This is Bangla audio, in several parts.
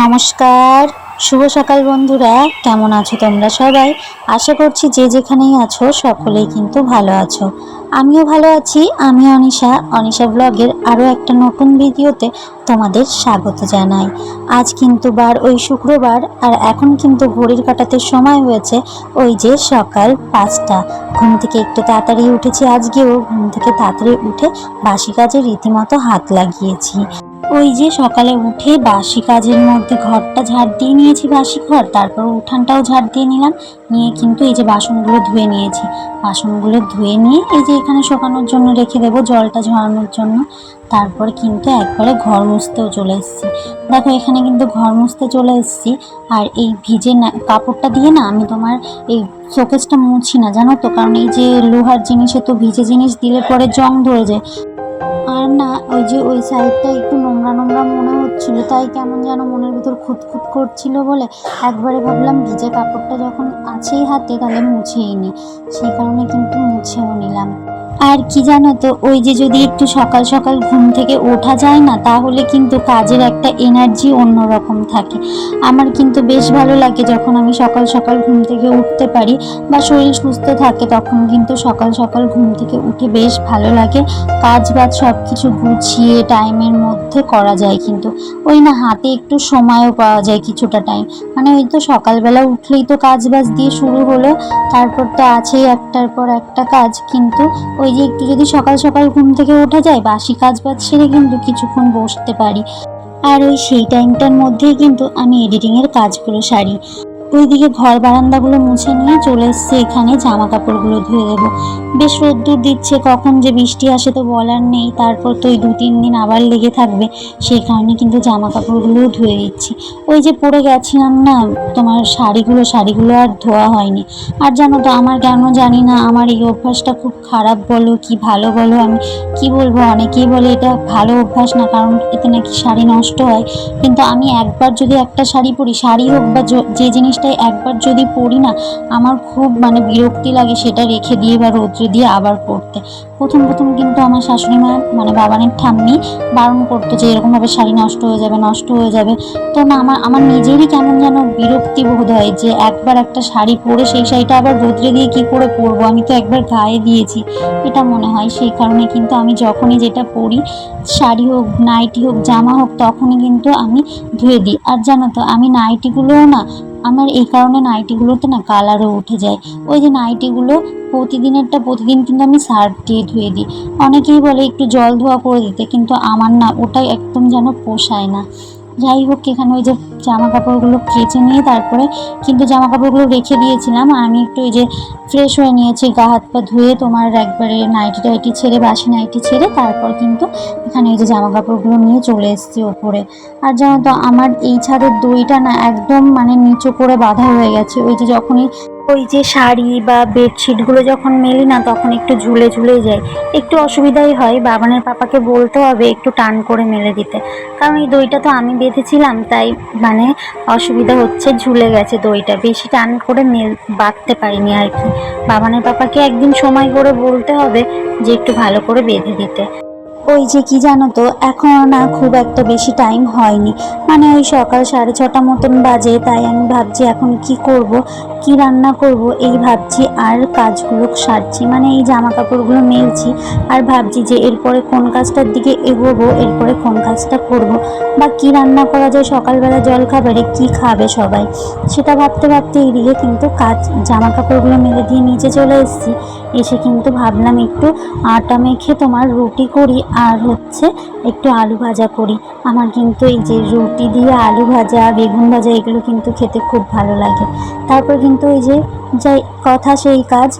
নমস্কার। শুভ সকাল বন্ধুরা। কেমন আছো তোমরা সবাই? আশা করছি যে যেখানেই আছো সকলেই কিন্তু ভালো আছো। আমিও ভালো আছি। আমি অনিশা। অনিশা ব্লগের আরও একটা নতুন ভিডিওতে তোমাদের স্বাগত জানাই। আজ কিন্তু বার ওই শুক্রবার, আর এখন কিন্তু ঘড়ির কাটাতে সময় হয়েছে ওই যে সকাল পাঁচটা। ঘুম থেকে একটু তাড়াতাড়ি উঠেছি। আজকেও ঘুম থেকে তাড়াতাড়ি উঠে বাসি কাজে রীতিমতো হাত লাগিয়েছি। ওই যে সকালে উঠে বাসি কাজের মধ্যে ঘরটা ঝাড় দিয়ে নিয়েছি বাসি ঘর, তারপর উঠানটাও ঝাড় দিয়ে নিলাম। নিয়ে কিন্তু এই যে বাসনগুলো ধুয়ে নিয়েছি। বাসনগুলো ধুয়ে নিয়ে এই যে এখানে শোকানোর জন্য রেখে দেবো, জলটা ঝরানোর জন্য। তারপর কিন্তু একবারে ঘর মুছতেও চলে এসেছি। দেখো, এখানে কিন্তু ঘর মুছতে চলে এসেছি। আর এই ভিজে না, কাপড়টা দিয়ে না আমি তোমার এই শোকেসটা মুছি না, জানো তো? কারণ এই যে লোহার জিনিসে তো ভিজে জিনিস দিলে পরে জং ধরে যায়। আর না, ওই যে ওই সাইডটা একটু নোংরা নোংরা মনে হচ্ছিল, তাই কেমন যেন মনের ভিতর খুঁতখুত করছিল বলে একবারে ভাবলাম ভিজে কাপড়টা যখন আছেই হাতে তাহলে মুছেই নি। সেই কারণে কিন্তু মুছেও নিলাম। আর কি জানো তো, ওই যে যদি একটু সকাল সকাল ঘুম থেকে ওঠা যায় না, তাহলে কিন্তু কাজের একটা এনার্জি অন্যরকম থাকে। আমার কিন্তু বেশ ভালো লাগে যখন আমি সকাল সকাল ঘুম থেকে উঠতে পারি বা শরীর সুস্থ থাকে তখন কিন্তু সকাল সকাল ঘুম থেকে উঠে বেশ ভালো লাগে। কাজ বাজ সব কিছু গুছিয়ে টাইমের মধ্যে করা যায় কিন্তু। ওই না হাতে একটু সময়ও পাওয়া যায় কিছুটা টাইম মানে ওই তো সকালবেলা উঠলেই তো কাজ বাজ দিয়ে শুরু হলো, তারপর তো আছেই একটার পর একটা কাজ, কিন্তু ওই যে একটু যদি সকাল সকাল ঘুম থেকে ওঠা যায়, বাসি কাজ বাজ সেরে কিন্তু কিছুক্ষণ বসতে পারি। আর ওই সেই টাইমটার মধ্যেই কিন্তু আমি এডিটিংয়ের কাজগুলো সারি। ওইদিকে ঘর বারান্দাগুলো মুছে নিয়ে চলে এসছে এখানে জামা কাপড়গুলো ধুয়ে দেবো। বেশ রোদ্দুর দিচ্ছে, কখন যে বৃষ্টি আসে তো বলার নেই। তারপর তো ওই দু তিন দিন আবার লেগে থাকবে, সেই কারণে কিন্তু জামা কাপড়গুলোও ধুয়ে দিচ্ছি ওই যে পরে গেছিলাম না, তোমার শাড়িগুলো শাড়িগুলো আর ধোয়া হয়নি। আর জানো তো, আমার কেন জানি না, আমার এই অভ্যাসটা খুব খারাপ বলো, কি ভালো বলো আমি, কি বলব? অনেকেই বলে এটা ভালো অভ্যাস না, কারণ এতে নাকি শাড়ি নষ্ট হয়। কিন্তু আমি একবার যদি একটা শাড়ি পরি, শাড়ি হোক বা যে যে জিনিসটাই একবার যদি পরি না, আমার খুব মানে বিরক্তি লাগে সেটা রেখে দিয়ে বা রৌদ্রে দিয়ে আবার পরতে প্রথম প্রথম কিন্তু আমার শাশুড়ি মা মানে বাবানের ঠাম্মি বারণ করতো যে এরকমভাবে শাড়ি নষ্ট হয়ে যাবে, নষ্ট হয়ে যাবে। তো না, আমার আমার নিজেরই কেমন যেন বিরক্তি বোধ হয় যে একবার একটা শাড়ি পরে সেই শাড়িটা আবার রৌদ্রে দিয়ে কি করে পরবো? আমি তো একবার গায়ে দিয়েছি। এটা মনে হয়। সেই কারণে কিন্তু আমি যখনই যেটা পরি, শাড়ি হোক, নাইটি হোক, জামা হোক, তখনই কিন্তু আমি ধুয়ে দিই। আর জানো তো, আমি নাইটিগুলোও না আমার এই কারণে নাইটিগুলোতে না কালারও উঠে যায়। ওই যে নাইটিগুলো প্রতিদিনেরটা প্রতিদিন কিন্তু আমি সার্ফ দিয়ে ধুয়ে দিই। অনেকেই বলে একটু জল ধোয়া করে দিতে, কিন্তু আমার না ওটাই একদম যেন পোষায় না। যাই হোক, এখানে ওই যে জামা কাপড়গুলো কেচে নিয়ে তারপরে কিন্তু জামা কাপড়গুলো রেখে দিয়েছিলাম। আমি একটু এই যে ফ্রেশ হয়ে নিয়েছি, গা হাত পা ধুয়ে তোমার একবারে নাইটি টাইটি ছেড়ে, বাসি নাইটি ছেড়ে তারপর কিন্তু এখানে এই যে জামা কাপড়গুলো নিয়ে চলে এসেছি ওপরে। আর জানো তো, আমার এই ছাদের দইটা না একদম মানে নিচু করে বাঁধা হয়ে গেছে। ওই যে যখনই ওই যে শাড়ি বা বেডশিটগুলো যখন মেলি না, তখন একটু ঝুলে ঝুলে যায়। একটু অসুবিধাই হয়, বাবানের পাপাকে বলতে হবে একটু টান করে মেলে দিতে। কারণ এই দইটা তো আমি বেঁধেছিলাম, তাই মানে অসুবিধা হচ্ছে, ঝুলে গেছে দইটা। বেশি টান করে মেল, বাঁধতে পারিনি আর কি। বাবানের পাপাকে একদিন সময় করে বলতে হবে যে একটু ভালো করে বেঁধে দিতে। ওই যে কি জানো তো এখনও না খুব একটা বেশি টাইম হয়নি। মানে ওই সকাল সাড়ে ছটা মতন বাজে, তাই আমি ভাবছি এখন কি করব, কি রান্না করব, এই ভাবছি আর কাজগুলো সারছি। মানে এই জামা কাপড়গুলো মেলছি আর ভাবছি যে এরপরে কোন কাজটার দিকে এগোবো, এরপরে কোন কাজটা করব। বা কি রান্না করা যায়, সকালবেলা জল খাবারে কি খাবে সবাই? সেটা ভাবতে ভাবতে এইদিকে কিন্তু কাজ জামা কাপড়গুলো মেলে দিয়ে নিচে চলে এসেছি। এসে কিন্তু ভাবলাম একটু আটা মেখে তোমার রুটি করি, আর হচ্ছে একটু আলু ভাজা করি। আমার কিন্তু এই যে রুটি দিয়ে আলু ভাজা, বেগুন ভাজা, এগুলো কিন্তু খেতে খুব ভালো লাগে। তারপর কিন্তু এই যে যাই, কথা সেই কাজ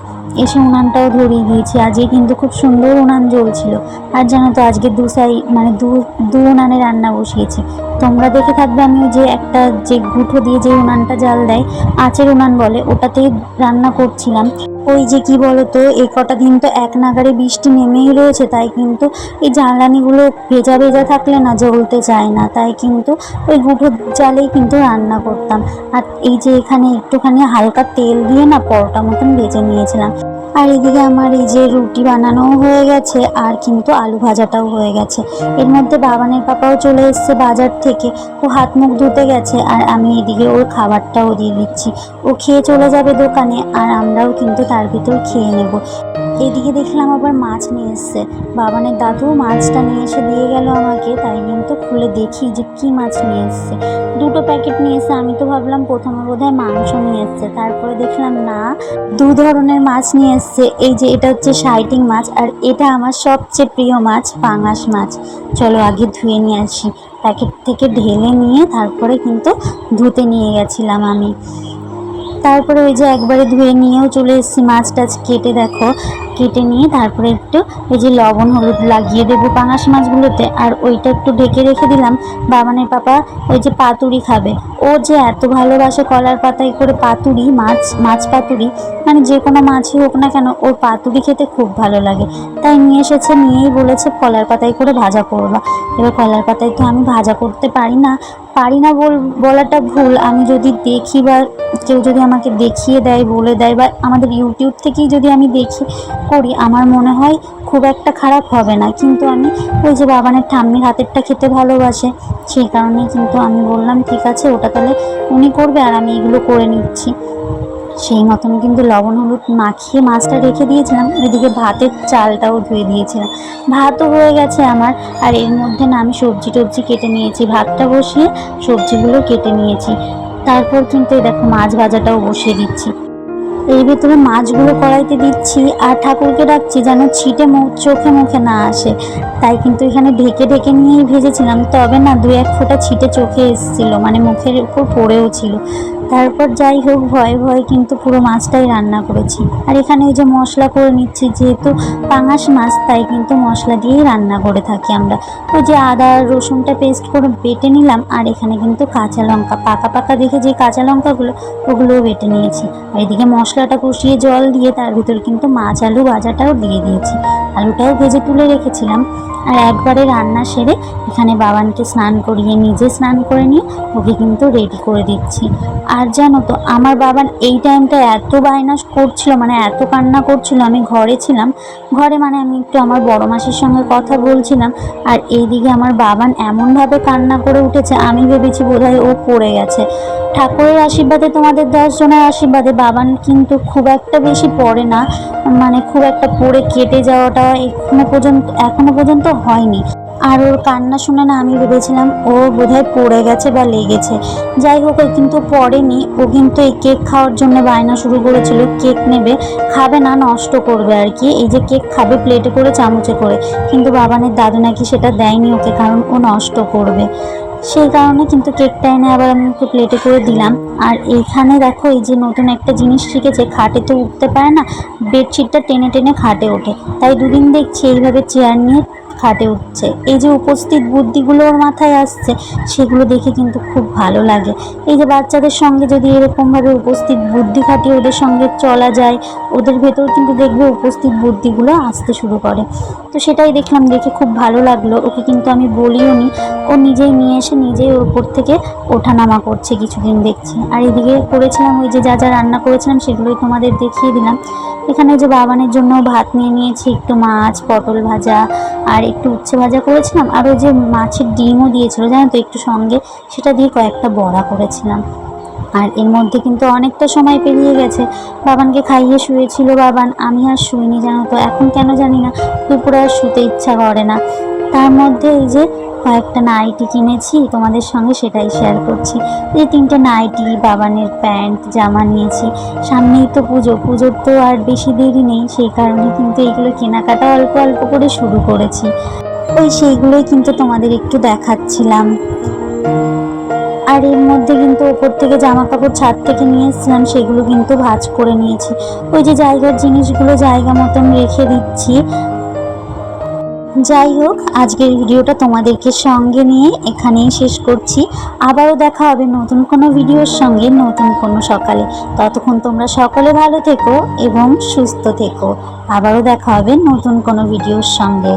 এসে উনানটাও ধরিয়ে দিয়েছি। আজকে কিন্তু খুব সুন্দর উনান জ্বলছিল। আর জানো তো, আজকে দু সাই মানে দু দু উনানে রান্না বসিয়েছি। তোমরা দেখে থাকবে আমি যে একটা যে গুঁঠো দিয়ে যে উনানটা জাল দেয়, আঁচের উনান বলে ওটাতেই রান্না করছিলাম। ওই যে কি বলতো এই কটা দিন তো এক নাগারে বৃষ্টি নেমেই রয়েছে, তাই কিন্তু এই জ্বালানিগুলো ভেজা ভেজা থাকলে না, জ্বলতে চায় না। তাই কিন্তু ওই গুঁঠো জালেই কিন্তু রান্না করতাম। আর এই যে এখানে একটুখানি হালকা তেল দিয়ে না পরোটা মতন ভেজে নিয়েছিলাম। আর এদিকে আমার এই যে রুটি বানানোও হয়ে গেছে, আর কিন্তু আলু ভাজাটাও হয়ে গেছে। এর মধ্যে বাবানের পাপাও চলে এসছে বাজার থেকে। ও হাত মুখ ধুতে গেছে, আর আমি এদিকে ওর খাবারটাও দিয়ে দিচ্ছি। ও খেয়ে চলে যাবে দোকানে, আর আমরাও কিন্তু তার ভিতর খেয়ে নেব। এদিকে দেখলাম আবার মাছ নিয়ে এসছে। বাবানের দাদু মাছটা নিয়ে এসে দিয়ে গেল আমাকে, তাই কিন্তু খুলে দেখি যে কি মাছ নিয়ে এসছে। দুটো প্যাকেট নিয়ে এসে আমি তো ভাবলাম প্রথমে বোধহয় মাংস নিয়ে এসছে। তারপরে দেখলাম না, দু ধরনের মাছ নিয়ে এসছে এই যে এটা হচ্ছে সাইটিং মাছ আর এটা আমার সবচেয়ে প্রিয় মাছ, পাঙাশ মাছ। চলো আগে ধুয়ে নিয়ে আসি। প্যাকেট থেকে ঢেলে নিয়ে তারপরে কিন্তু ধুতে নিয়ে গেছিলাম আমি। তারপরে ওই যে একবারে ধুয়ে নিয়েও চলে এসেছি মাছ টাছ কেটে দেখো। কেটে নিয়ে তারপরে একটু এই যে লবণ, হলুদ লাগিয়ে দেবো পাঙাশ মাছগুলোতে। আর ওইটা একটু ঢেকে রেখে দিলাম। বাবানের পাপা ওই যে পাতুরি খাবে। ও যে এত ভালোবাসে কলার পাতায় করে পাতুরি মাছ মাছ পাতুরি মানে যে কোনো মাছই হোক না কেন, ওর পাতুরি খেতে খুব ভালো লাগে। তাই নিয়ে এসেছে, নিয়েই বলেছে কলার পাতায় করে ভাজা করবা। এবার কলার পাতায় তো আমি ভাজা করতে পারি না। পারি না বল, বলাটা ভুল। আমি যদি দেখি বা কেউ যদি আমাকে দেখিয়ে দেয়, বলে দেয় বা আমাদের ইউটিউব থেকেই যদি আমি দেখি করি, আমার মনে হয় খুব একটা খারাপ হবে না। কিন্তু আমি ওই যে বাবানের ঠাম্মির হাতেরটা খেতে ভালোবাসে সেই কারণে কিন্তু আমি বললাম, ঠিক আছে, ওটা তাহলে উনি করবে আর আমি এগুলো করে নিচ্ছি। সেই মতন কিন্তু লবণ, হলুদ মাখিয়ে মাছটা রেখে দিয়েছিলাম। এদিকে ভাতের চালটাও ধুয়ে দিয়েছিলাম। ভাতও হয়ে গেছে আমার, আর এর মধ্যে না আমি সবজি টবজি কেটে নিয়েছি। ভাতটা বসিয়ে সবজিগুলো কেটে নিয়েছি। তারপর কিন্তু দেখো মাছ ভাজাটাও বসিয়ে দিচ্ছি। এর ভেতরে মাছগুলো কড়াইতে দিচ্ছি আর ঠাকুরকে ডাকছি যেন ছিটে মুখ চোখে মুখে না আসে। তাই কিন্তু এখানে ঢেকে ঢেকে নিয়েই ভেজেছিলাম। তবে না দু এক ফোঁটা ছিটে চোখে এসেছিল মানে মুখের উপর পড়েও ছিল। তারপর যাই হোক, ভয়ে ভয়ে কিন্তু পুরো মাছটাই রান্না করেছি। আর এখানে ওই যে মশলা করে নিচ্ছি, যেহেতু পাঙাশ মাছ, তাই কিন্তু মশলা দিয়েই রান্না করে থাকি আমরা। ওই যে আদা রসুনটা পেস্ট করে বেটে নিলাম, আর এখানে কিন্তু কাঁচা লঙ্কা, পাকা পাকা দেখে যে কাঁচা লঙ্কাগুলো, ওগুলোও বেটে নিয়েছি। আর এদিকে মশলাটা কষিয়ে জল দিয়ে তার ভিতর কিন্তু মাছ আলু ভাজাটাও দিয়ে দিয়েছি। আলুটাও ভেজে তুলে রেখেছিলাম। আর একবারে রান্না সেরে এখানে বাবানকে স্নান করিয়ে নিজে স্নান করে নিয়ে ওকে কিন্তু রেডি করে দিচ্ছি। আর জানো তো, আমার বাবান এই টাইমটা এত বায়না করছিল মানে এত কান্না করছিল, আমি ঘরে ছিলাম। ঘরে মানে আমি একটু আমার বড় মাসির সঙ্গে কথা বলছিলাম, আর এইদিকে আমার বাবান এমনভাবে কান্না করে উঠেছে, আমি ভেবেছি বোধহয় ও পড়ে গেছে। ঠাকুরের আশীর্বাদে, তোমাদের দশজনের আশীর্বাদে বাবান কিন্তু খুব একটা বেশি পড়ে না মানে খুব একটা পড়ে কেটে যাওয়াটা এখনও পর্যন্ত এখনও পর্যন্ত হয়নি। আর ওর কান্না শুনে না আমি ভেবেছিলাম ও বোধহয় পড়ে গেছে বা লেগেছে। যাই হোক কিন্তু পড়েনি। ও কিন্তু এই কেক খাওয়ার জন্য বায়না শুরু করেছিল। কেক নেবে, খাবে না, নষ্ট করবে আর কি। এই যে কেক খাবে, প্লেটে করে, চামচে করে। কিন্তু বাবানের দাদু নাকি সেটা দেয়নি ওকে, কারণ ও নষ্ট করবে। সেই কারণে কিন্তু কেকটা এনে আবার আমি ওকে প্লেটে করে দিলাম। আর এইখানে দেখো, এই যে নতুন একটা জিনিস শিখেছে, খাটে তো উঠতে পারে না, বেডশিটটা টেনে টেনে খাটে ওঠে। তাই দুদিন দেখছি এইভাবে চেয়ার নিয়ে খাটে উঠছে। এই যে উপস্থিত বুদ্ধিগুলো মাথায় আসছে, সেগুলো দেখে কিন্তু খুব ভালো লাগে। এই যে বাচ্চাদের সঙ্গে যদি এরকমভাবে উপস্থিত বুদ্ধি খাটিয়ে ওদের সঙ্গে চলা যায়, ওদের ভেতর কিন্তু দেখবে উপস্থিত বুদ্ধিগুলো আসতে শুরু করে। তো সেটাই দেখলাম, দেখে খুব ভালো লাগল। ওকে কিন্তু আমি বলিও নি। ও নিজেই নিয়ে এসে নিজেই ওর উপর থেকে ওঠানামা করছে কিছুদিন দেখছি। আর এদিকে করেছিলাম ওই যে যা যা রান্না করেছিলাম, সেগুলোই তোমাদের দেখিয়ে দিলাম। এখানে যে বাবানের জন্য ভাত নিয়ে নিয়েছি, একটু মাছ, পটল ভাজা, আর একটু উচ্ছে ভাজা করেছিলাম, আর ওই যে মাছের ডিমও দিয়েছিল, জানো তো, একটু সঙ্গে। সেটা দিয়ে কয়েকটা বড়া করেছিলাম। আর এর মধ্যে কিন্তু অনেকটা সময় পেরিয়ে গেছে। বাবানকে খাইয়ে শুয়েছিল বাবান, আমি আর শুইনি, জানো তো। এখন কেন জানি না, দুপুরে আর শুতে ইচ্ছা করে না। তার মধ্যে এই যে কয়েকটা নাইটি কিনেছি, তোমাদের সঙ্গে সেটাই শেয়ার করছি। এই তিনটে নাইটি, বাবানের প্যান্ট, জামা নিয়েছি। সামনেই তো পুজো, পুজোর তো আর বেশি দেরি নেই, সেই কারণে কিন্তু এইগুলো কেনাকাটা অল্প অল্প করে শুরু করেছি। ওই সেইগুলোই কিন্তু তোমাদের একটু দেখাচ্ছিলাম। আর এর মধ্যে কিন্তু ওপর থেকে জামা কাপড় ছাদ থেকে নিয়ে এসেছিলাম, সেগুলো কিন্তু ভাঁজ করে নিয়েছি। ওই যে জায়গার জিনিসগুলো জায়গা মতন রেখে দিচ্ছি যাই হোক, আজকের ভিডিওটা তোমাদেরকে সঙ্গে নিয়ে এখানেই শেষ করছি। আবারও দেখা হবে নতুন কোনো ভিডিওর সঙ্গে নতুন কোনো সকালে। ততক্ষণ তোমরা সকলে ভালো থেকো এবং সুস্থ থেকো। আবারও দেখা হবে নতুন কোনো ভিডিওর সঙ্গে।